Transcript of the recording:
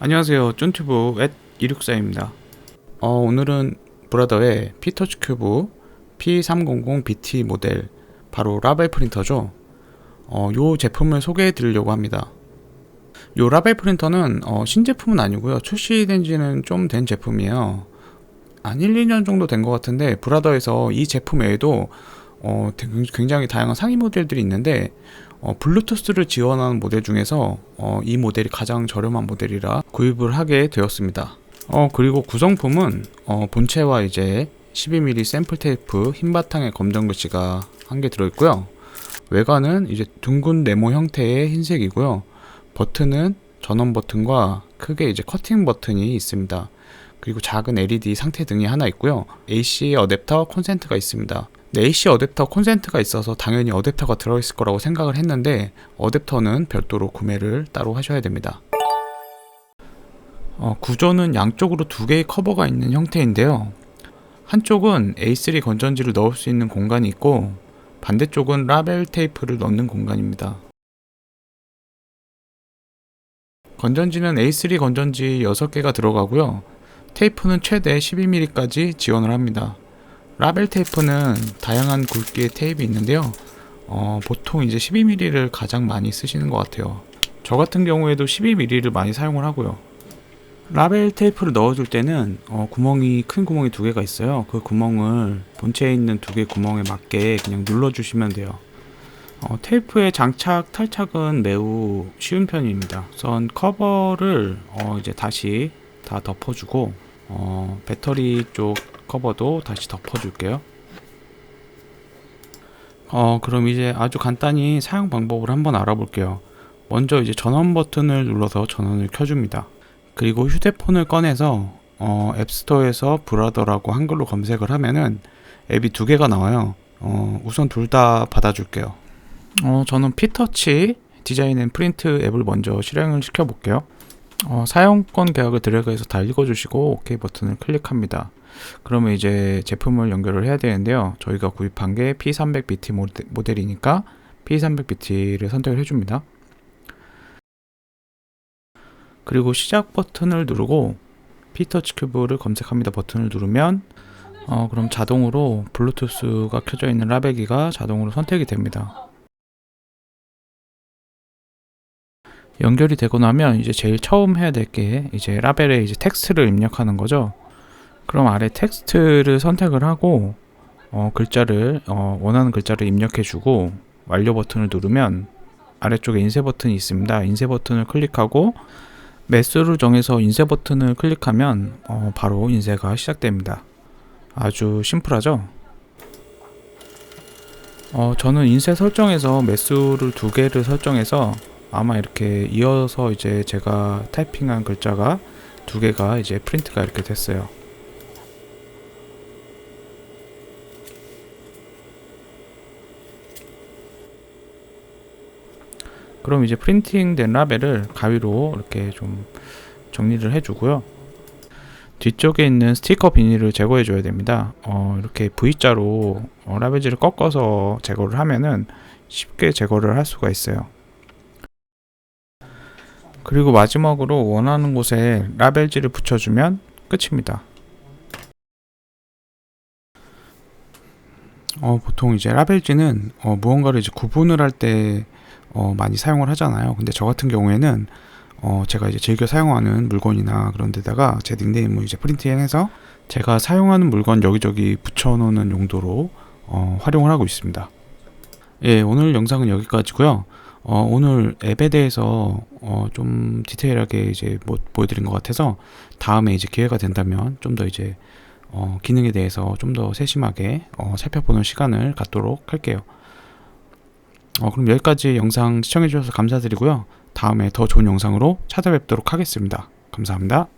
안녕하세요. 쫀튜브 앳 이륙사입니다. 어, 오늘은 브라더의 피터치 큐브 P300BT 모델 바로 라벨 프린터죠. 어, 요 제품을 소개해 드리려고 합니다. 요 라벨 프린터는 어, 신제품은 아니고요. 출시된 지는 좀 된 제품이에요. 한 1, 2년 정도 된 것 같은데 브라더에서 이 제품 외에도 어, 굉장히 다양한 상위 모델들이 있는데 어, 블루투스를 지원하는 모델 중에서 어, 이 모델이 가장 저렴한 모델이라 구입을 하게 되었습니다. 어, 그리고 구성품은 어, 본체와 이제 12mm 샘플 테이프 흰 바탕에 검정 글씨가 한 개 들어있고요. 외관은 이제 둥근 네모 형태의 흰색이고요. 버튼은 전원 버튼과 크게 이제 커팅 버튼이 있습니다. 그리고 작은 LED 상태 등이 하나 있고요. AC 어댑터 콘센트가 있습니다. 네, AC 어댑터 콘센트가 있어서 당연히 어댑터가 들어있을 거라고 생각을 했는데 어댑터는 별도로 구매를 따로 하셔야 됩니다. 어, 구조는 양쪽으로 두 개의 커버가 있는 형태인데요. 한쪽은 A3 건전지를 넣을 수 있는 공간이 있고 반대쪽은 라벨 테이프를 넣는 공간입니다. 건전지는 A3 건전지 6개가 들어가고요. 테이프는 최대 12mm까지 지원을 합니다. 라벨 테이프는 다양한 굵기의 테이프 있는데요. 어, 보통 이제 12mm를 가장 많이 쓰시는 것 같아요. 저 같은 경우에도 12mm를 많이 사용을 하고요. 라벨 테이프를 넣어줄 때는 어, 구멍이 큰 구멍이 두 개가 있어요. 그 구멍을 본체에 있는 두 개 구멍에 맞게 그냥 눌러주시면 돼요. 어, 테이프의 장착 탈착은 매우 쉬운 편입니다. 우선 커버를 어, 이제 다시 다 덮어주고 어, 배터리 쪽 커버도 다시 덮어줄게요. 어, 그럼 이제 아주 간단히 사용 방법을 한번 알아볼게요. 먼저 이제 전원 버튼을 눌러서 전원을 켜줍니다. 그리고 휴대폰을 꺼내서 어, 앱스토어에서 브라더라고 한글로 검색을 하면은 앱이 두 개가 나와요. 어, 우선 둘 다 받아줄게요. 어, 저는 피터치 디자인 앤 프린트 앱을 먼저 실행을 시켜볼게요. 어, 사용권 계약을 드래그해서 다 읽어주시고 OK 버튼을 클릭합니다. 그러면 이제 제품을 연결을 해야 되는데요. 저희가 구입한 게 P300BT 모델이니까 P300BT를 선택을 해줍니다. 그리고 시작 버튼을 누르고 피터치 큐브를 검색합니다 버튼을 누르면 어, 그럼 자동으로 블루투스가 켜져 있는 라벨기가 자동으로 선택이 됩니다. 연결이 되고 나면 이제 제일 처음 해야 될 게 이제 라벨에 이제 텍스트를 입력하는 거죠. 그럼 아래 텍스트를 선택을 하고 어, 글자를 어, 원하는 글자를 입력해 주고 완료 버튼을 누르면 아래쪽에 인쇄 버튼이 있습니다. 인쇄 버튼을 클릭하고 매수를 정해서 인쇄 버튼을 클릭하면 어, 바로 인쇄가 시작됩니다. 아주 심플하죠? 어, 저는 인쇄 설정에서 매수를 두 개를 설정해서 아마 이렇게 이어서 이제 제가 타이핑한 글자가 두 개가 이제 프린트가 이렇게 됐어요. 그럼 이제 프린팅된 라벨을 가위로 이렇게 좀 정리를 해주고요. 뒤쪽에 있는 스티커 비닐을 제거해 줘야 됩니다. 어, 이렇게 V자로 어, 라벨지를 꺾어서 제거를 하면은 쉽게 제거를 할 수가 있어요. 그리고 마지막으로 원하는 곳에 라벨지를 붙여주면 끝입니다. 어, 보통 이제 라벨지는 어, 무언가를 이제 구분을 할 때 어, 많이 사용을 하잖아요. 근데 저 같은 경우에는 어, 제가 이제 즐겨 사용하는 물건이나 그런 데다가 제 닉네임을 이제 프린팅해서 제가 사용하는 물건 여기저기 붙여놓는 용도로 어, 활용을 하고 있습니다. 예, 오늘 영상은 여기까지고요. 어, 오늘 앱에 대해서 어, 좀 디테일하게 이제 뭐, 보여드린 것 같아서 다음에 이제 기회가 된다면 좀 더 이제 어, 기능에 대해서 좀 더 세심하게 어, 살펴보는 시간을 갖도록 할게요. 어, 그럼 여기까지 영상 시청해 주셔서 감사드리고요. 다음에 더 좋은 영상으로 찾아뵙도록 하겠습니다. 감사합니다.